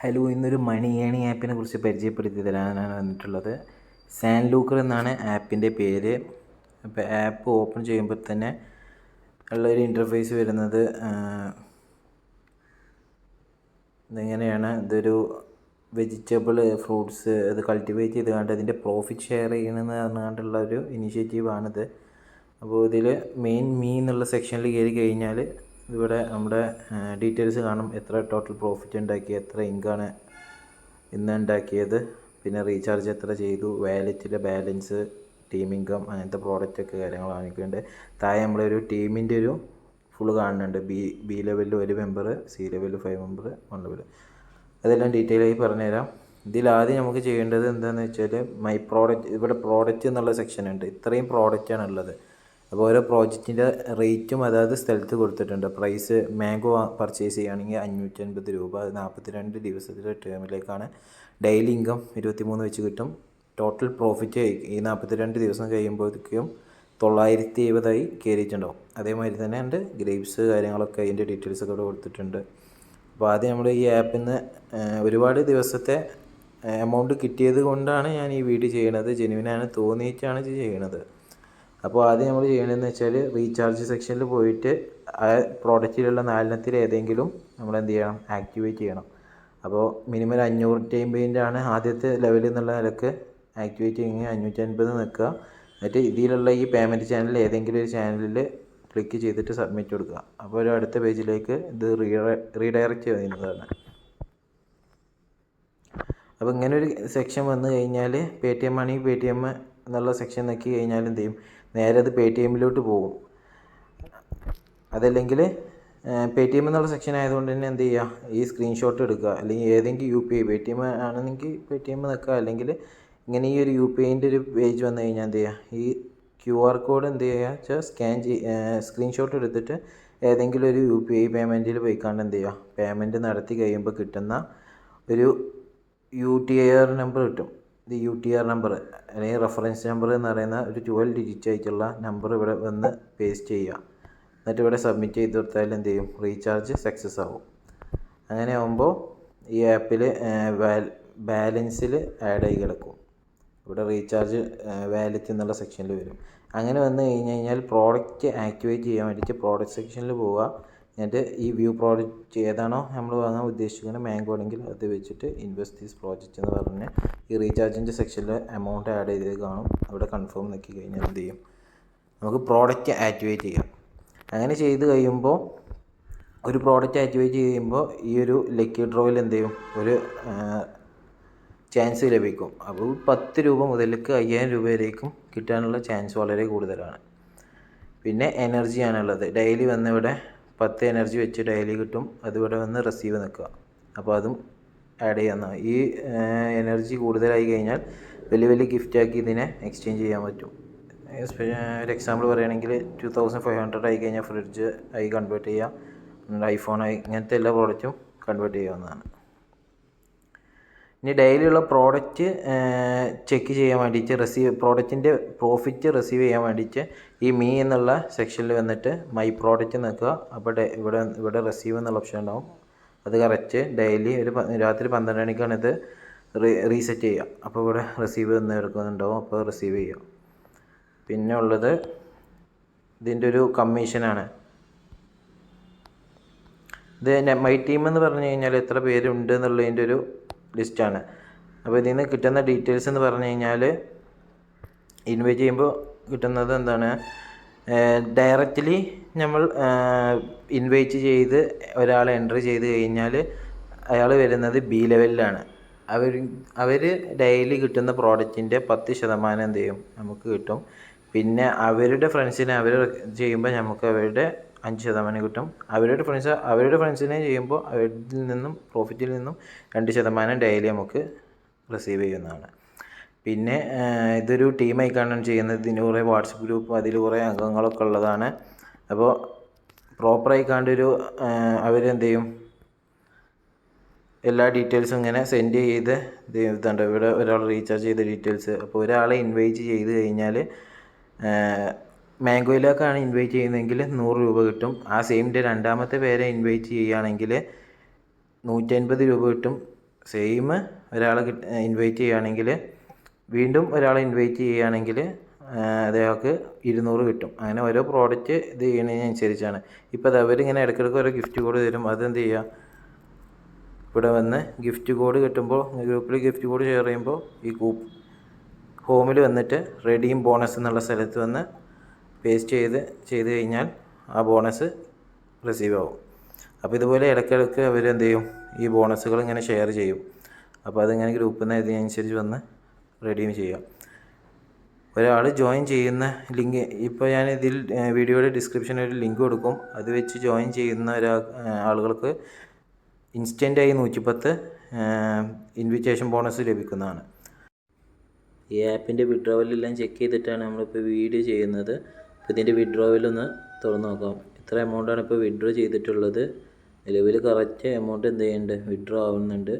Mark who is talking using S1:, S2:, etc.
S1: Hello ഇന്നൊരു മണി ഏണി ആപ്പിനെ കുറിച്ച് പരിചയപ്പെടുത്തി തരാനാണ് വന്നിട്ടുള്ളത്. സാൻ ലൂക്കർ എന്നാണ് ആപ്പിന്റെ പേര്. അപ്പോൾ ആപ്പ് ഓപ്പൺ ചെയ്യുമ്പോൾ തന്നെ ഉള്ളൊരു ഇന്റർഫേസ് വരുന്നത് ഇതെങ്ങനെയാണ്? ഇതൊരു വെജിറ്റബിൾ ഫ്രൂട്ട്സ് അത് കൾട്ടിവേറ്റ് ചെയ്ത് കണ്ട് അതിന്റെ പ്രോഫിറ്റ് ഷെയർ ചെയ്യണമെന്ന് പറഞ്ഞുകൊണ്ടുള്ള ഒരു ഇനിഷ്യേറ്റീവാണിത് അപ്പോൾ ഇതിൽ മെയിൻ മീ എന്നുള്ള സെക്ഷനിൽ കയറി കഴിഞ്ഞാൽ ഇവിടെ നമ്മുടെ ഡീറ്റെയിൽസ് കാണും. എത്ര ടോട്ടൽ പ്രോഫിറ്റ് ഉണ്ടാക്കി എത്ര ഇൻകാണ് ഇന്ന് ഉണ്ടാക്കിയത്. പിന്നെ റീചാർജ് എത്ര ചെയ്തു വാലറ്റിലെ ബാലൻസ് ടീം ഇൻകം അങ്ങനത്തെ പ്രോഡക്റ്റ് ഒക്കെ കാര്യങ്ങൾ കാണിക്കുന്നുണ്ട് താഴെ നമ്മളൊരു ടീമിന്റെ ഒരു ഫുൾ കാണുന്നുണ്ട്. ബി ബി ലെവലിൽ ഒരു മെമ്പർ സി ലെവലിൽ ഫൈവ് മെമ്പർ വൺ ലെവൽ അതെല്ലാം ഡീറ്റെയിൽ ആയി പറഞ്ഞുതരാം. ഇതിൽ ആദ്യം നമുക്ക് ചെയ്യേണ്ടത് എന്താണെന്ന് വെച്ചാൽ മൈ പ്രോഡക്റ്റ് ഇവിടെ പ്രോഡക്റ്റ് എന്നുള്ള സെക്ഷൻ ഉണ്ട്. ഇത്രയും പ്രോഡക്റ്റാണ് ഉള്ളത് അപ്പോൾ ഓരോ പ്രോജക്റ്റിന്റെ റേറ്റും അതായത് സ്ഥലത്ത് കൊടുത്തിട്ടുണ്ട്. പ്രൈസ് മാംഗോ പർച്ചേസ് ചെയ്യുകയാണെങ്കിൽ അഞ്ഞൂറ്റി അൻപത് രൂപ അത് നാൽപ്പത്തി രണ്ട് ദിവസത്തിലെ ടേമിലേക്കാണ് ഡെയിലി ഇൻകം ഇരുപത്തിമൂന്ന് വെച്ച് കിട്ടും. ടോട്ടൽ പ്രോഫിറ്റ് ഈ നാൽപ്പത്തി രണ്ട് ദിവസം കഴിയുമ്പോഴേക്കും തൊള്ളായിരത്തി എഴുപതായി കയറിയിട്ടുണ്ടാവും. അതേമാതിരി തന്നെ എന്റെ ഗ്രേപ്സ് കാര്യങ്ങളൊക്കെ അതിന്റെ ഡീറ്റെയിൽസ് ഒക്കെ കൊടുത്തിട്ടുണ്ട്. അപ്പോൾ ആദ്യം നമ്മൾ ഈ ആപ്പിൽ നിന്ന് ഒരുപാട് ദിവസത്തെ എമൗണ്ട് കിട്ടിയത് കൊണ്ടാണ് ഞാൻ ഈ വീഡിയോ ചെയ്യണത്. ജെനുവിനാണ് തോന്നിയിട്ടാണ് ഇത് ചെയ്യണത്. അപ്പോൾ ആദ്യം നമ്മൾ ചെയ്യണമെന്ന് വെച്ചാൽ റീചാർജ് സെക്ഷനിൽ പോയിട്ട് ആ പ്രോഡക്റ്റിലുള്ള നാലിനത്തിൽ ഏതെങ്കിലും നമ്മൾ എന്ത് ചെയ്യണം? ആക്ടിവേറ്റ് ചെയ്യണം. അപ്പോൾ മിനിമം ഒരു അഞ്ഞൂറ്റി അമ്പതിന്റെ ആണ് ആദ്യത്തെ ലെവലിൽ നിന്നുള്ള നിലയ്ക്ക് ആക്ടിവേറ്റ് ചെയ്യുന്നത് അഞ്ഞൂറ്റി അൻപത് നിൽക്കുക. എന്നിട്ട് ഇതിലുള്ള ഈ പേയ്മെന്റ് ചാനലിൽ ഏതെങ്കിലും ഒരു ചാനലിൽ ക്ലിക്ക് ചെയ്തിട്ട് സബ്മിറ്റ് കൊടുക്കുക. അപ്പോൾ ഒരു അടുത്ത പേജിലേക്ക് ഇത് റീഡയറക്റ്റ് ചെയ്യുന്നതാണ്. അപ്പോൾ ഇങ്ങനെ ഒരു സെക്ഷൻ വന്നു കഴിഞ്ഞാൽ പേ ടി എം ആണെങ്കിൽ പേ ടി എം എന്നുള്ള സെക്ഷൻ നോക്കി കഴിഞ്ഞാൽ എന്ത് ചെയ്യും? നേരെ അത് പേ ടി എമ്മിലോട്ട് പോകും. അതല്ലെങ്കിൽ പേ ടി എം എന്നുള്ള സെക്ഷൻ ആയതുകൊണ്ട് തന്നെ എന്ത് ചെയ്യുക ഈ സ്ക്രീൻഷോട്ട് എടുക്കുക. അല്ലെങ്കിൽ ഏതെങ്കിലും U P I Paytm ആണെങ്കിൽ പേ ടി എം നിൽക്കുക അല്ലെങ്കിൽ ഇങ്ങനെ ഈ ഒരു യു പി ഐന്റെ ഒരു പേജ് വന്നു കഴിഞ്ഞാൽ എന്ത് ചെയ്യുക ഈ ക്യു ആർ കോഡ് എന്ത് ചെയ്യുക വെച്ചാൽ സ്കാൻ ചെയ് സ്ക്രീൻഷോട്ട് എടുത്തിട്ട് ഏതെങ്കിലും ഒരു യു പി ഐ പേയ്മെന്റിൽ പോയിക്കാണ്ട് എന്ത് ചെയ്യുക പേയ്മെന്റ് നടത്തി കഴിയുമ്പോൾ കിട്ടുന്ന ഒരു U T I R number കിട്ടും. ഇത് യു ടി ആർ നമ്പർ അല്ലെങ്കിൽ റെഫറൻസ് നമ്പർ എന്ന് പറയുന്ന ഒരു ട്വൽവ് ഡിജിറ്റ് ആയിട്ടുള്ള നമ്പർ ഇവിടെ വന്ന് പേസ്റ്റ് ചെയ്യുക. എന്നിട്ട് ഇവിടെ സബ്മിറ്റ് ചെയ്ത് കൊടുത്താൽ എന്ത് ചെയ്യും? റീചാർജ് സക്സസ് ആവും. അങ്ങനെ ആകുമ്പോൾ ഈ ആപ്പിൽ ബാലൻസിൽ ആഡ് ആയി കിടക്കും. ഇവിടെ റീചാർജ് വാലറ്റ് എന്നുള്ള സെക്ഷനിൽ വരും. അങ്ങനെ വന്നു കഴിഞ്ഞ് കഴിഞ്ഞാൽ പ്രോഡക്റ്റ് ആക്ടിവേറ്റ് ചെയ്യാൻ വേണ്ടിയിട്ട് പ്രോഡക്റ്റ് സെക്ഷനിൽ പോവുക. എന്നിട്ട് ഈ വ്യൂ പ്രോജക്റ്റ് ഏതാണോ നമ്മൾ വാങ്ങാൻ ഉദ്ദേശിക്കുന്നത് മാംഗോ ആണെങ്കിൽ അത് വെച്ചിട്ട് ഇൻവെസ്റ്റ് ദീസ് പ്രോജക്റ്റ് എന്ന് പറഞ്ഞ് ഈ റീചാർജിന്റെ സെക്ഷനിൽ എമൗണ്ട് ആഡ് ചെയ്ത് കാണും. അവിടെ കൺഫേം നോക്കി കഴിഞ്ഞാൽ എന്ത് ചെയ്യും? നമുക്ക് പ്രോഡക്റ്റ് ആക്ടിവേറ്റ് ചെയ്യാം. അങ്ങനെ ചെയ്ത് കഴിയുമ്പോൾ ഒരു പ്രോഡക്റ്റ് ആക്ടിവേറ്റ് ചെയ്യുമ്പോൾ ഈ ഒരു ലക്കി ഡ്രോയിൽ എന്ത് ചെയ്യും? ഒരു ചാൻസ് ലഭിക്കും. അപ്പോൾ പത്ത് രൂപ മുതലേക്ക് അയ്യായിരം രൂപ വരേക്കും കിട്ടാനുള്ള ചാൻസ് വളരെ കൂടുതലാണ്. പിന്നെ എനർജിയാണുള്ളത് ഡെയിലി വന്ന് ഇവിടെ പത്ത് എനർജി വെച്ച് ഡെയിലി കിട്ടും. അതിവിടെ വന്ന് റിസീവ് നിൽക്കുക. അപ്പോൾ അതും ആഡ് ചെയ്യാവുന്ന ഈ എനർജി കൂടുതലായി കഴിഞ്ഞാൽ വലിയ വലിയ ഗിഫ്റ്റാക്കി ഇതിനെ എക്സ്ചേഞ്ച് ചെയ്യാൻ പറ്റും. ഒരു എക്സാമ്പിൾ പറയുകയാണെങ്കിൽ ടു തൗസൻഡ് ഫൈവ് ഹൺഡ്രഡ് ആയി കഴിഞ്ഞാൽ ഫ്രിഡ്ജ് ആയി കൺവേർട്ട് ചെയ്യാം. ഐഫോൺ ആയി ഇങ്ങനത്തെ എല്ലാ പ്രോഡക്റ്റും കൺവേർട്ട് ചെയ്യാവുന്നതാണ്. ഇനി ഡെയിലിയുള്ള പ്രോഡക്റ്റ് ചെക്ക് ചെയ്യാൻ വേണ്ടിയിട്ട് റിസീവ് പ്രോഡക്റ്റിന്റെ പ്രോഫിറ്റ് റിസീവ് ചെയ്യാൻ വേണ്ടിയിട്ട് ഈ മീ എന്നുള്ള സെക്ഷനിൽ വന്നിട്ട് മൈ പ്രോഡക്റ്റ് നിൽക്കുക അപ്പോൾ ഇവിടെ ഇവിടെ റിസീവ് എന്നുള്ള ഓപ്ഷൻ ഉണ്ടാവും. അത് കറക്റ്റ് ഡെയിലി ഒരു രാത്രി പന്ത്രണ്ട് മണിക്കാണ് ഇത് റീസെറ്റ് ചെയ്യുക. അപ്പോൾ ഇവിടെ റിസീവ് എന്ന് എടുക്കുന്നുണ്ടാവും. അപ്പോൾ റിസീവ് ചെയ്യുക പിന്നെ ഉള്ളത് ഇതിന്റെ ഒരു കമ്മീഷനാണ് ഇത് മൈ ടീം എന്ന് പറഞ്ഞു കഴിഞ്ഞാൽ എത്ര പേരുണ്ട് എന്നുള്ളതിന്റെ ഒരു ലിസ്റ്റാണ്. അപ്പോൾ ഇതിൽ നിന്ന് കിട്ടുന്ന ഡീറ്റെയിൽസ് എന്ന് പറഞ്ഞു കഴിഞ്ഞാൽ ഇൻവൈറ്റ് ചെയ്യുമ്പോൾ കിട്ടുന്നത് എന്താണ്? ഡയറക്റ്റ്ലി നമ്മൾ ഇൻവൈറ്റ് ചെയ്ത് ഒരാളെ എൻട്രി ചെയ്ത് കഴിഞ്ഞാൽ അയാൾ വരുന്നത് ബി ലെവലിലാണ് അവർ അവർ ഡെയിലി കിട്ടുന്ന പ്രോഡക്റ്റിന്റെ പത്ത് ശതമാനം എന്ത് ചെയ്യും? നമുക്ക് കിട്ടും. പിന്നെ അവരുടെ ഫ്രണ്ട്സിനെ അവർ ചെയ്യുമ്പോൾ നമുക്ക് അവരുടെ അഞ്ച് ശതമാനം കിട്ടും. അവരുടെ ഫ്രണ്ട്സ് അവരുടെ ഫ്രണ്ട്സിനെ ചെയ്യുമ്പോൾ അവരിൽ നിന്നും പ്രോഫിറ്റിൽ നിന്നും രണ്ട് ശതമാനം ഡെയിലി നമുക്ക് റിസീവ് ചെയ്യുന്നതാണ്. പിന്നെ ഇതൊരു ടീമായി കാണാൻ ചെയ്യുന്നത്. ഇതിന് കുറേ വാട്സപ്പ് ഗ്രൂപ്പ് അതിൽ കുറേ അംഗങ്ങളൊക്കെ ഉള്ളതാണ്. അപ്പോൾ പ്രോപ്പറായി കണ്ടൊരു അവരെന്ത് ചെയ്യും? എല്ലാ ഡീറ്റെയിൽസും ഇങ്ങനെ സെൻഡ് ചെയ്ത് ഇതുണ്ട് ഇവിടെ ഒരാൾ റീചാർജ് ചെയ്ത ഡീറ്റെയിൽസ് അപ്പോൾ ഒരാളെ ഇൻവൈറ്റ് ചെയ്ത് കഴിഞ്ഞാൽ മാംഗോയിലേക്കാണ് ഇൻവൈറ്റ് ചെയ്യുന്നതെങ്കിൽ നൂറ് രൂപ കിട്ടും. ആ സെയിം ഡേ രണ്ടാമത്തെ പേരെ ഇൻവൈറ്റ് ചെയ്യുകയാണെങ്കിൽ നൂറ്റൻപത് രൂപ കിട്ടും. സെയിം ഒരാളെ ഇൻവൈറ്റ് ചെയ്യുകയാണെങ്കിൽ വീണ്ടും ഒരാളെ ഇൻവൈറ്റ് ചെയ്യുകയാണെങ്കിൽ അദ്ദേഹർക്ക് ഇരുന്നൂറ് കിട്ടും. അങ്ങനെ ഓരോ പ്രോഡക്റ്റ് ഇത് ചെയ്യുന്നതിനനുസരിച്ചാണ്. ഇപ്പോൾ അത് അവരിങ്ങനെ ഇടയ്ക്കിടയ്ക്ക് ഓരോ ഗിഫ്റ്റ് കോഡ് തരും. അതെന്ത് ചെയ്യുക? ഇവിടെ വന്ന് ഗിഫ്റ്റ് കോഡ് കിട്ടുമ്പോൾ ഗ്രൂപ്പിൽ ഗിഫ്റ്റ് കോഡ് ഷെയർ ചെയ്യുമ്പോൾ ഈ ഹോമിൽ വന്നിട്ട് റെഡീം ബോണസ് എന്നുള്ള സ്ഥലത്ത് വന്ന് പേസ്റ്റ് ചെയ്ത് ചെയ്ത് കഴിഞ്ഞാൽ ആ ബോണസ് റിസീവ് ആവും. അപ്പോൾ ഇതുപോലെ ഇടയ്ക്കിടയ്ക്ക് അവർ എന്ത് ചെയ്യും? ഈ ബോണസുകൾ ഇങ്ങനെ ഷെയർ ചെയ്യും. അപ്പോൾ അതിങ്ങനെ ഗ്രൂപ്പിൽ നിന്ന് ഇതിനനുസരിച്ച് വന്ന് റെഡീം ചെയ്യാം. ഒരാൾ ജോയിൻ ചെയ്യുന്ന ലിങ്ക് ഇപ്പോൾ ഞാൻ ഇതിൽ വീഡിയോയുടെ ഡിസ്ക്രിപ്ഷനിൽ ഒരു ലിങ്ക് കൊടുക്കും. അത് വെച്ച് ജോയിൻ ചെയ്യുന്ന ഒരാ ആളുകൾക്ക് ഇൻസ്റ്റന്റായി നൂറ്റിപ്പത്ത് ഇൻവിറ്റേഷൻ ബോണസ് ലഭിക്കുന്നതാണ്. ഈ ആപ്പിന്റെ വിഡ്രോവലെല്ലാം ചെക്ക് ചെയ്തിട്ടാണ് നമ്മളിപ്പോൾ വീഡിയോ ചെയ്യുന്നത്. അപ്പോൾ ഇതിന്റെ വിഡ്രോവിലൊന്ന് തുറന്ന് നോക്കാം. ഇത്ര എമൗണ്ടാണ് ഇപ്പോൾ വിഡ്രോ ചെയ്തിട്ടുള്ളത്. നിലവിൽ കറക്റ്റ് എമൗണ്ട് എന്ത് ചെയ്യുന്നുണ്ട് വിഡ്രോ ആവുന്നുണ്ട്.